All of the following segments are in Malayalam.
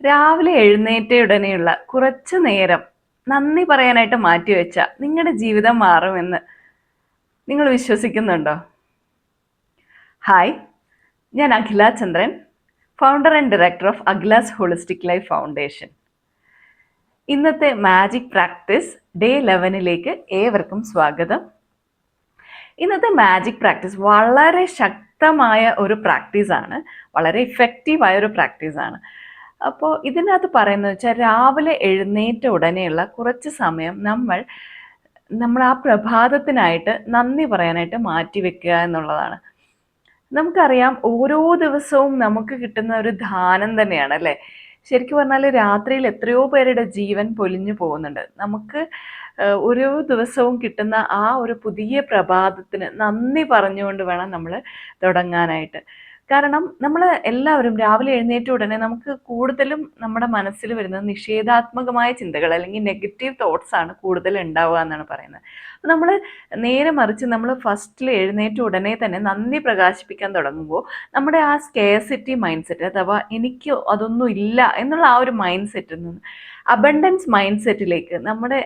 രാവിലെ എഴുന്നേറ്റ ഉടനെയുള്ള കുറച്ചു നേരം നന്ദി പറയാനായിട്ട് മാറ്റിവെച്ച നിങ്ങളുടെ ജീവിതം മാറുമെന്ന് നിങ്ങൾ വിശ്വസിക്കുന്നുണ്ടോ? ഹായ് ഞാൻ Akhila Chandran founder and director of Akhila's holistic life foundation ഇന്നത്തെ മാജിക് പ്രാക്ടീസ് ഡേ ലെവനിലേക്ക് ഏവർക്കും സ്വാഗതം. ഇന്നത്തെ മാജിക് പ്രാക്ടീസ് വളരെ ശക്തമായ ഒരു പ്രാക്ടീസാണ് വളരെ ഇഫക്റ്റീവായ ഒരു പ്രാക്ടീസാണ് അപ്പോൾ ഇതിനകത്ത് പറയുന്നത് വെച്ചാൽ രാവിലെ എഴുന്നേറ്റ ഉടനെയുള്ള കുറച്ച് സമയം നമ്മൾ നമ്മൾ ആ പ്രഭാതത്തിനായിട്ട് നന്ദി പറയാനായിട്ട് മാറ്റി വെക്കുക എന്നുള്ളതാണ്. നമുക്കറിയാം ഓരോ ദിവസവും നമുക്ക് കിട്ടുന്ന ഒരു ദാനം തന്നെയാണ് അല്ലേ? ശരിക്കും പറഞ്ഞാൽ രാത്രിയിൽ എത്രയോ പേരുടെ ജീവൻ പൊലിഞ്ഞു പോകുന്നുണ്ട്. നമുക്ക് ഓരോ ദിവസവും കിട്ടുന്ന ആ ഒരു പുതിയ പ്രഭാതത്തിന് നന്ദി പറഞ്ഞുകൊണ്ട് വേണം നമ്മൾ തുടങ്ങാനായിട്ട്. കാരണം നമ്മൾ എല്ലാവരും രാവിലെ എഴുന്നേറ്റ ഉടനെ നമുക്ക് കൂടുതലും നമ്മുടെ മനസ്സിൽ വരുന്ന നിഷേധാത്മകമായ ചിന്തകൾ അല്ലെങ്കിൽ നെഗറ്റീവ് തോട്ട്സ് ആണ് കൂടുതൽ ഉണ്ടാവുക എന്നാണ് പറയുന്നത്. നമ്മൾ നേരെ മറിച്ച് നമ്മൾ ഫസ്റ്റിൽ എഴുന്നേറ്റ ഉടനെ തന്നെ നന്ദി പ്രകാശിപ്പിക്കാൻ തുടങ്ങുമ്പോൾ നമ്മുടെ ആ സ്കേസിറ്റി മൈൻഡ് സെറ്റ് അഥവാ എനിക്ക് അതൊന്നും ഇല്ല എന്നുള്ള ആ ഒരു മൈൻഡ് സെറ്റിൽ നിന്ന് അബണ്ടൻസ് മൈൻഡ് സെറ്റിലേക്ക് നമ്മുടെ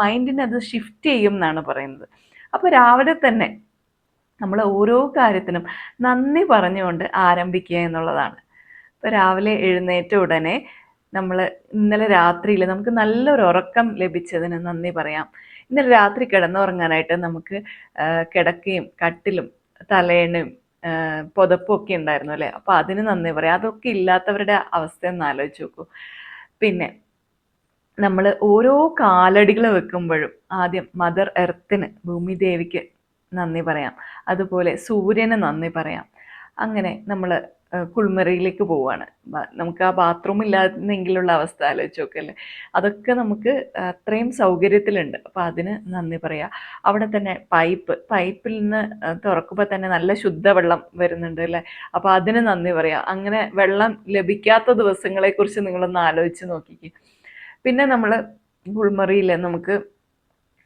മൈൻഡിനെ അത് ഷിഫ്റ്റ് ചെയ്യും എന്നാണ് പറയുന്നത്. അപ്പോൾ രാവിലെ തന്നെ നമ്മൾ ഓരോ കാര്യത്തിനും നന്ദി പറഞ്ഞുകൊണ്ട് ആരംഭിക്കുക എന്നുള്ളതാണ്. ഇപ്പോൾ രാവിലെ എഴുന്നേറ്റ ഉടനെ നമ്മൾ ഇന്നലെ രാത്രിയിൽ നമുക്ക് നല്ലൊരു ഉറക്കം ലഭിച്ചതിന് നന്ദി പറയാം. ഇന്നലെ രാത്രി കിടന്നുറങ്ങാനായിട്ട് നമുക്ക് കിടക്കയും കട്ടിലും തലേണയും പുതപ്പും ഒക്കെ ഉണ്ടായിരുന്നു അല്ലേ? അപ്പോൾ അതിന് നന്ദി പറയാം. അതൊക്കെ ഇല്ലാത്തവരുടെ അവസ്ഥ ഒന്ന് ആലോചിച്ച് നോക്കൂ. പിന്നെ നമ്മൾ ഓരോ കാലടികൾ വെക്കുമ്പോഴും ആദ്യം മദർ എർത്തിന് ഭൂമി ദേവിക്ക് നന്ദി പറയാം. അതുപോലെ സൂര്യന് നന്ദി പറയാം. അങ്ങനെ നമ്മൾ കുളിമുറിയിലേക്ക് പോവാണ്. നമുക്ക് ആ ബാത്റൂം ഇല്ലാന്നെങ്കിലുള്ള അവസ്ഥ ആലോചിച്ച് നോക്കല്ലേ അതൊക്കെ നമുക്ക് അത്രയും സൗകര്യത്തിലുണ്ട്. അപ്പോൾ അതിന് നന്ദി പറയാം. അവിടെ തന്നെ പൈപ്പ് പൈപ്പിൽ നിന്ന് തുറക്കുമ്പോൾ തന്നെ നല്ല ശുദ്ധവെള്ളം വരുന്നുണ്ട് അല്ലേ? അപ്പോൾ അതിന് നന്ദി പറയാം. അങ്ങനെ വെള്ളം ലഭിക്കാത്ത ദിവസങ്ങളെക്കുറിച്ച് നിങ്ങളൊന്ന് ആലോചിച്ച് നോക്കിക്ക്. പിന്നെ നമ്മൾ കുളിമുറിയിൽ നമുക്ക്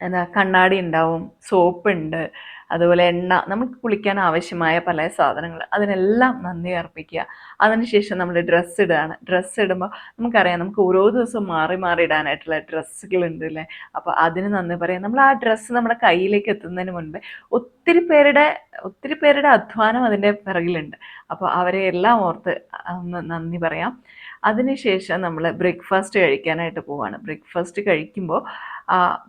എന്താ കണ്ണാടി ഉണ്ടാവും സോപ്പ് ഉണ്ട് അതുപോലെ എണ്ണ നമുക്ക് കുളിക്കാൻ ആവശ്യമായ പല സാധനങ്ങൾ അതിനെല്ലാം നന്ദി അർപ്പിക്കുക. അതിനുശേഷം നമ്മൾ ഡ്രസ്സ് ഇടുകയാണ്. ഡ്രസ്സ് ഇടുമ്പോൾ നമുക്കറിയാം നമുക്ക് ഓരോ ദിവസവും മാറി മാറി ഇടാനായിട്ടുള്ള ഡ്രസ്സുകളുണ്ട് അല്ലേ? അപ്പോൾ അതിന് നന്ദി പറയാം. നമ്മൾ ആ ഡ്രസ്സ് നമ്മുടെ കയ്യിലേക്ക് എത്തുന്നതിന് മുൻപേ ഒത്തിരി പേരുടെ ഒത്തിരി പേരുടെ അധ്വാനം അതിന്റെ പിറകിലുണ്ട്. അപ്പോൾ അവരെ എല്ലാം ഓർത്ത് ഒന്ന് നന്ദി പറയാം. അതിനുശേഷം നമ്മൾ ബ്രേക്ക്ഫാസ്റ്റ് കഴിക്കാനായിട്ട് പോവാണ് ബ്രേക്ക്ഫാസ്റ്റ് കഴിക്കുമ്പോൾ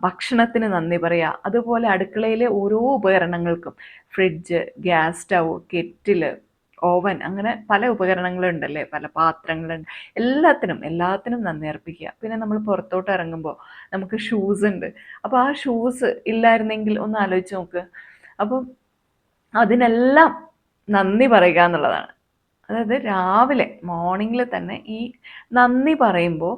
ഭക്ഷണത്തിന് നന്ദി പറയുക അതുപോലെ അടുക്കളയിലെ ഓരോ ഉപകരണങ്ങൾക്കും fridge gas stove kettle oven അങ്ങനെ പല ഉപകരണങ്ങളുണ്ടല്ലേ? പല പാത്രങ്ങളുണ്ട്. എല്ലാത്തിനും എല്ലാത്തിനും നന്ദി അർപ്പിക്കുക പിന്നെ നമ്മൾ പുറത്തോട്ട് ഇറങ്ങുമ്പോൾ നമുക്ക് ഷൂസ് ഉണ്ട്. അപ്പോൾ ആ ഷൂസ് ഇല്ലായിരുന്നെങ്കിൽ ഒന്ന് ആലോചിച്ച് നോക്ക്. അപ്പം അതിനെല്ലാം നന്ദി പറയുക എന്നുള്ളതാണ്. അതായത് രാവിലെ മോർണിംഗിൽ തന്നെ ഈ നന്ദി പറയുമ്പോൾ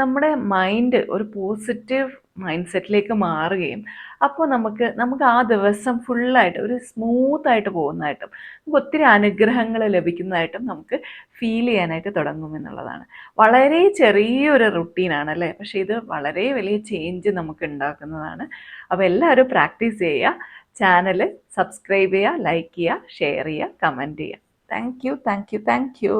നമ്മുടെ മൈൻഡ് ഒരു പോസിറ്റീവ് മൈൻഡ് സെറ്റിലേക്ക് മാറുകയും അപ്പോൾ നമുക്ക് നമുക്ക് ആ ദിവസം ഫുള്ളായിട്ട് ഒരു സ്മൂത്തായിട്ട് പോകുന്നതായിട്ടും നമുക്ക് ഒത്തിരി അനുഗ്രഹങ്ങൾ ലഭിക്കുന്നതായിട്ടും നമുക്ക് ഫീൽ ചെയ്യാനായിട്ട് തുടങ്ങും എന്നുള്ളതാണ്. വളരെ ചെറിയൊരു റുട്ടീനാണ് അല്ലേ? പക്ഷേ ഇത് വളരെ വലിയ ചേഞ്ച് നമുക്ക് ഉണ്ടാക്കുന്നതാണ്. അപ്പോൾ എല്ലാവരും പ്രാക്ടീസ് ചെയ്യുക ചാനൽ സബ്സ്ക്രൈബ് ചെയ്യുക ലൈക്ക് ചെയ്യുക ഷെയർ ചെയ്യുക കമന്റ് ചെയ്യുക. Thank you thank you thank you